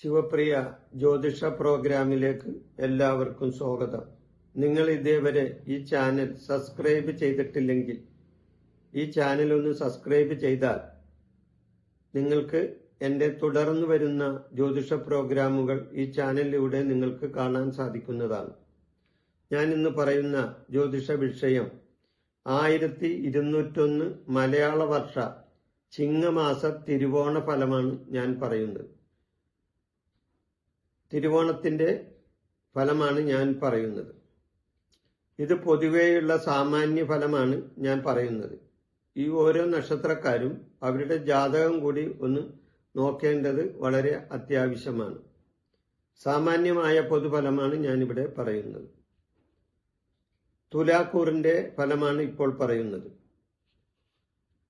ശിവപ്രിയ ജ്യോതിഷ പ്രോഗ്രാമിലേക്ക് എല്ലാവർക്കും സ്വാഗതം. നിങ്ങൾ ഇതേവരെ ഈ ചാനൽ സബ്സ്ക്രൈബ് ചെയ്തിട്ടില്ലെങ്കിൽ ഈ ചാനൽ ഒന്ന് സബ്സ്ക്രൈബ് ചെയ്താൽ നിങ്ങൾക്ക് എന്റെ തുടർന്നു വരുന്ന ജ്യോതിഷ പ്രോഗ്രാമുകൾ ഈ ചാനലിലൂടെ നിങ്ങൾക്ക് കാണാൻ സാധിക്കുന്നതാണ്. ഞാൻ ഇന്ന് പറയുന്ന ജ്യോതിഷ വിഷയം ആയിരത്തി ഇരുന്നൂറ്റൊന്ന് മലയാള വർഷ ചിങ്ങമാസ തിരുവോണ ഫലമാണ് ഞാൻ പറയുന്നത്. തിരുവോണത്തിന്റെ ഫലമാണ് ഞാൻ പറയുന്നത്. ഇത് പൊതുവേയുള്ള സാമാന്യ ഫലമാണ് ഞാൻ പറയുന്നത്. ഈ ഓരോ നക്ഷത്രക്കാരും അവരുടെ ജാതകം കൂടി ഒന്ന് നോക്കേണ്ടത് വളരെ അത്യാവശ്യമാണ്. സാമാന്യമായ പൊതുഫലമാണ് ഞാനിവിടെ പറയുന്നത്. തുലാക്കൂറിന്റെ ഫലമാണ് ഇപ്പോൾ പറയുന്നത്.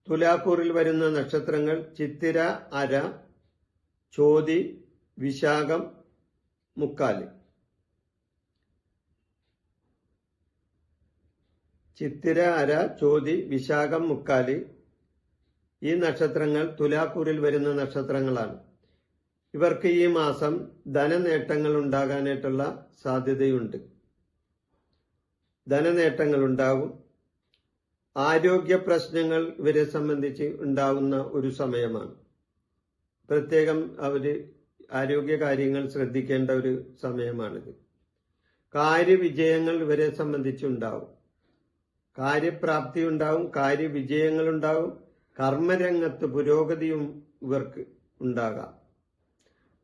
തുലാക്കൂറിൽ വരുന്ന നക്ഷത്രങ്ങൾ ചിത്തിര അര ചോതി വിശാഖം മുക്കാൽ ചിത്തിര അര ചോതി വിശാഖം മുക്കാൽ ഈ നക്ഷത്രങ്ങൾ തുലാക്കൂറിൽ വരുന്ന നക്ഷത്രങ്ങളാണ്. ഇവർക്ക് ഈ മാസം ധനനേട്ടങ്ങൾ ഉണ്ടാകാനായിട്ടുള്ള സാധ്യതയുണ്ട്. ധനനേട്ടങ്ങൾ ഉണ്ടാകും ആരോഗ്യ പ്രശ്നങ്ങൾ ഇവരെ സംബന്ധിച്ച് ഉണ്ടാകുന്ന ഒരു സമയമാണ്. പ്രത്യേകം അവർ ആരോഗ്യ കാര്യങ്ങൾ ശ്രദ്ധിക്കേണ്ട ഒരു സമയമാണിത്. കാര്യവിജയങ്ങൾ ഇവരെ സംബന്ധിച്ചുണ്ടാവും കാര്യപ്രാപ്തി ഉണ്ടാവും കാര്യവിജയങ്ങൾ ഉണ്ടാവും കർമ്മരംഗത്ത് പുരോഗതിയും ഇവർക്ക് ഉണ്ടാകാം.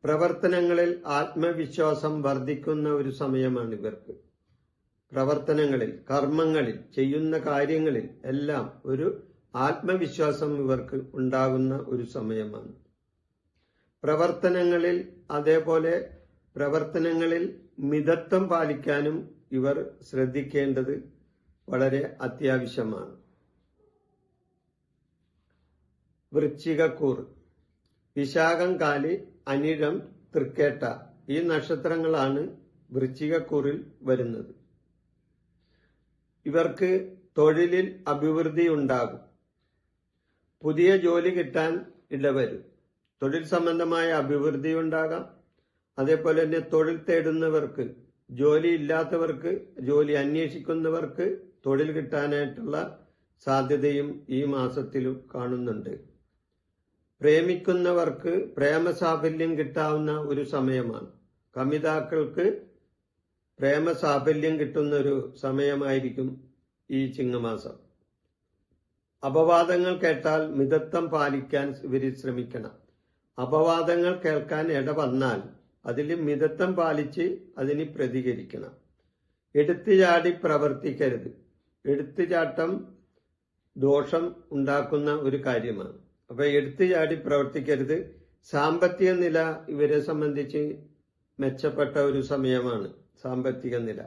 പ്രവർത്തനങ്ങളിൽ ആത്മവിശ്വാസം വർദ്ധിക്കുന്ന ഒരു സമയമാണ് ഇവർക്ക്. പ്രവർത്തനങ്ങളിൽ കർമ്മങ്ങളിൽ ചെയ്യുന്ന കാര്യങ്ങളിൽ എല്ലാം ഒരു ആത്മവിശ്വാസം ഇവർക്ക് ഉണ്ടാകുന്ന ഒരു സമയമാണ്. പ്രവർത്തനങ്ങളിൽ അതേപോലെ പ്രവർത്തനങ്ങളിൽ മിതത്വം പാലിക്കാനും ഇവർ ശ്രദ്ധിക്കേണ്ടത് വളരെ അത്യാവശ്യമാണ്. വൃശ്ചികക്കൂർ വിശാഖം കാലി അനിഴം തൃക്കേട്ട ഈ നക്ഷത്രങ്ങളാണ് വൃശ്ചികക്കൂറിൽ വരുന്നത്. ഇവർക്ക് തൊഴിലിൽ അഭിവൃദ്ധി ഉണ്ടാകും പുതിയ ജോലി കിട്ടാൻ ഇടവരും. തൊഴിൽ സംബന്ധമായ അഭിവൃദ്ധി ഉണ്ടാകാം അതേപോലെ തന്നെ തൊഴിൽ തേടുന്നവർക്ക് ജോലി ഇല്ലാത്തവർക്ക് ജോലി അന്വേഷിക്കുന്നവർക്ക് തൊഴിൽ കിട്ടാനായിട്ടുള്ള സാധ്യതയും ഈ മാസത്തിൽ കാണുന്നുണ്ട്. പ്രേമിക്കുന്നവർക്ക് പ്രേമസാഫല്യം കിട്ടാവുന്ന ഒരു സമയമാണ്. കമിതാക്കൾക്ക് പ്രേമസാഫല്യം കിട്ടുന്ന ഒരു സമയമായിരിക്കും ഈ ചിങ്ങമാസം. അപവാദങ്ങൾ കേട്ടാൽ മിതത്വം പാലിക്കാൻ ഇവർ ശ്രമിക്കണം. അപവാദങ്ങൾ കേൾക്കാൻ ഇട വന്നാൽ അതിൽ മിതത്വം പാലിച്ച് അതിന് പ്രതികരിക്കണം. എടുത്തുചാടി പ്രവർത്തിക്കരുത്. എടുത്തുചാട്ടം ദോഷം ഉണ്ടാക്കുന്ന ഒരു കാര്യമാണ്. അപ്പൊ എടുത്തുചാടി പ്രവർത്തിക്കരുത്. സാമ്പത്തിക നില ഇവരെ സംബന്ധിച്ച് മെച്ചപ്പെട്ട ഒരു സമയമാണ്. സാമ്പത്തിക നില.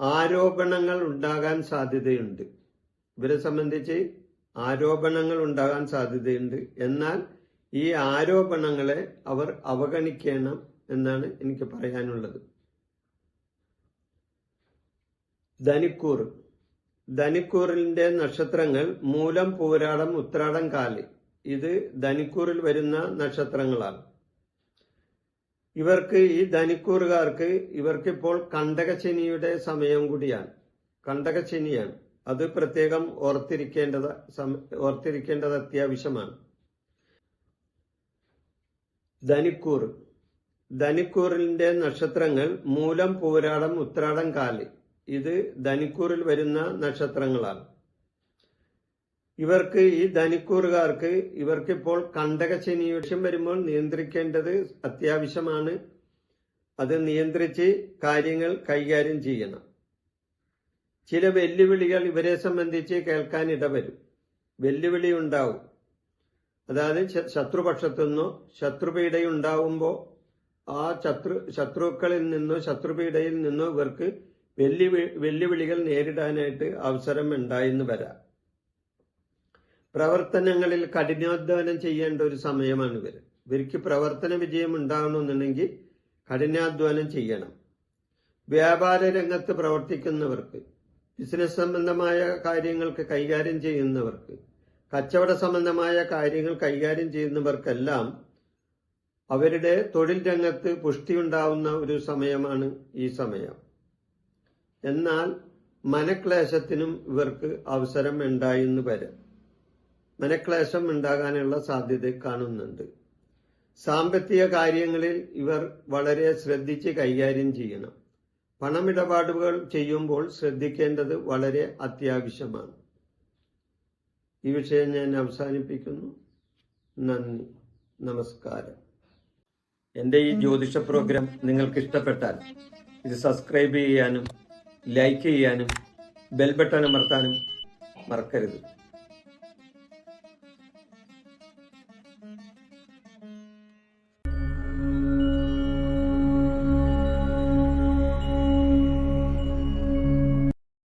ആരോപണങ്ങൾ ഉണ്ടാകാൻ സാധ്യതയുണ്ട്. ഇവരെ സംബന്ധിച്ച് ആരോപണങ്ങൾ ഉണ്ടാകാൻ സാധ്യതയുണ്ട്. എന്നാൽ ഈ ആരോപണങ്ങളെ അവർ അവഗണിക്കണം എന്നാണ് എനിക്ക് പറയാനുള്ളത്. ധനിക്കൂർ. ധനിക്കൂറിന്റെ നക്ഷത്രങ്ങൾ മൂലം പൂരാടം ഉത്രാടം കാൽ. ഇത് ധനിക്കൂറിൽ വരുന്ന നക്ഷത്രങ്ങളാണ്. ഇവർക്ക് ഈ ധനിക്കൂറുകാർക്ക് ഇവർക്കിപ്പോൾ കണ്ടകശനിയുടെ സമയം കൂടിയാണ്. കണ്ടകശനിയാണ്. അത് പ്രത്യേകം ഓർത്തിരിക്കേണ്ടത് ഓർത്തിരിക്കേണ്ടത് അത്യാവശ്യമാണ്. ധനിക്കൂർ ധനിക്കൂറിന്റെ നക്ഷത്രങ്ങൾ മൂലം പൂരാടം ഉത്രാടം കാൽ. ഇത് ധനിക്കൂറിൽ വരുന്ന നക്ഷത്രങ്ങളാണ്. ഇവർക്ക് ഈ ധനിക്കൂറുകാർക്ക് ഇവർക്കിപ്പോൾ കണ്ടകശനിയോഷം വരുമ്പോൾ നിയന്ത്രിക്കേണ്ടത് അത്യാവശ്യമാണ്. അത് നിയന്ത്രിച്ച് കാര്യങ്ങൾ കൈകാര്യം ചെയ്യണം. ചില വെല്ലുവിളികൾ ഇവരെ സംബന്ധിച്ച് കേൾക്കാൻ ഇടവരും. വെല്ലുവിളി ഉണ്ടാവും. അതായത് ശത്രുപക്ഷത്തുനിന്നോ ശത്രുപീഡയുണ്ടാവുമ്പോൾ ആ ശത്രു ശത്രുക്കളിൽ നിന്നോ ശത്രുപീഡയിൽ നിന്നോ ഇവർക്ക് വെല്ലു വെല്ലുവിളികൾ നേരിടാനായിട്ട് അവസരം ഉണ്ടായെന്ന് വരാം. പ്രവർത്തനങ്ങളിൽ കഠിനാധ്വാനം ചെയ്യേണ്ട ഒരു സമയമാണ് ഇവർ ഇവർക്ക് പ്രവർത്തന വിജയം ഉണ്ടാകണമെന്നുണ്ടെങ്കിൽ കഠിനാധ്വാനം ചെയ്യണം. വ്യാപാര രംഗത്ത് പ്രവർത്തിക്കുന്നവർക്ക് ബിസിനസ് സംബന്ധമായ കാര്യങ്ങൾക്ക് കൈകാര്യം ചെയ്യുന്നവർക്ക് കച്ചവട സംബന്ധമായ കാര്യങ്ങൾ കൈകാര്യം ചെയ്യുന്നവർക്കെല്ലാം അവരുടെ തൊഴിൽ രംഗത്ത് പുഷ്ടി പുഷ്ടിയുണ്ടാവുന്ന ഒരു സമയമാണ് ഈ സമയം. എന്നാൽ മനക്ലേശത്തിനും ഇവർക്ക് അവസരം ഉണ്ടായെന്ന് വരും. മനക്ലേശം ഉണ്ടാകാനുള്ള സാധ്യത കാണുന്നുണ്ട്. സാമ്പത്തിക കാര്യങ്ങളിൽ ഇവർ വളരെ ശ്രദ്ധിച്ച് കൈകാര്യം ചെയ്യണം. പണമിടപാടുകൾ ചെയ്യുമ്പോൾ ശ്രദ്ധിക്കേണ്ടത് വളരെ അത്യാവശ്യമാണ്. ഈ വിഷയം ഞാൻ അവസാനിപ്പിക്കുന്നു. നന്ദി. നമസ്കാരം. എന്റെ ഈ ജ്യോതിഷ പ്രോഗ്രാം നിങ്ങൾക്ക് ഇഷ്ടപ്പെട്ടാൽ ഇത് സബ്സ്ക്രൈബ് ചെയ്യാനും ലൈക്ക് ചെയ്യാനും ബെൽ ബട്ടൺ അമർത്താനും മറക്കരുത്.